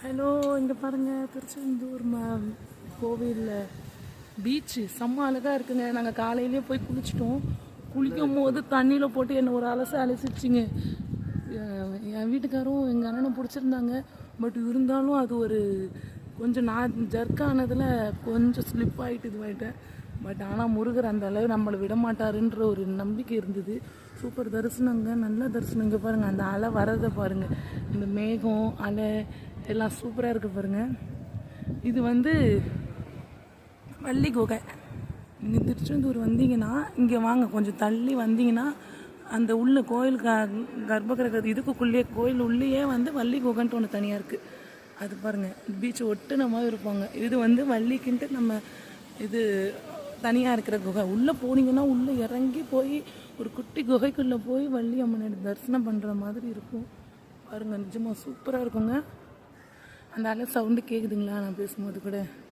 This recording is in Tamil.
ஹலோ இங்கே பாருங்கள் திருச்செந்தூர் ம கோவிலில் பீச்சு செம்ம அழகாக இருக்குங்க. நாங்கள் காலையிலேயே போய் குளிச்சிட்டோம். குளிக்கும் போது தண்ணியில் போட்டு என்னை ஒரு அலச அலசிச்சிங்க. என் வீட்டுக்காரும் எங்கள் அண்ணனும் பிடிச்சிருந்தாங்க. பட் இருந்தாலும் அது ஒரு கொஞ்சம் நான் ஜர்க் ஆனதில் கொஞ்சம் ஸ்லிப் ஆகிட்டு இதுவாயிட்டேன் பட் ஆனால் முருகர் அந்த அளவு நம்மளை விட மாட்டாருன்ற ஒரு நம்பிக்கை இருந்தது. சூப்பர் தரிசனங்க நல்ல தரிசனம். இங்கே பாருங்கள் அந்த அலை வரதை பாருங்கள் இந்த மேகம் அலை எல்லாம் சூப்பராக இருக்குது பாருங்கள் இது வந்து வள்ளி குகை நீங்கள் திருச்செந்தூர் வந்தீங்கன்னா இங்கே வாங்க. கொஞ்சம் தள்ளி வந்தீங்கன்னா அந்த உள்ள கோயில் க கர்ப்பகிரக இதுக்குள்ளேயே கோயில் உள்ளேயே வந்து வள்ளி குகைன்ட்டு ஒன்று தனியாக இருக்குது அது பாருங்கள் பீச் ஒட்டுன மாதிரி இருப்பாங்க. இது வந்து வள்ளிக்குன்ட்டு நம்ம இது தனியாக இருக்கிற குகை. உள்ளே போனீங்கன்னா உள்ளே இறங்கி போய் ஒரு குட்டி குகைக்குள்ளே போய் வள்ளி அம்மனை தரிசனம் பண்ணுற மாதிரி இருக்கும். பாருங்கள் நிஜமாக சூப்பராக இருக்குங்க. அந்த சவுண்டு கேட்குதுங்களா நான் பேசும்போது கூட.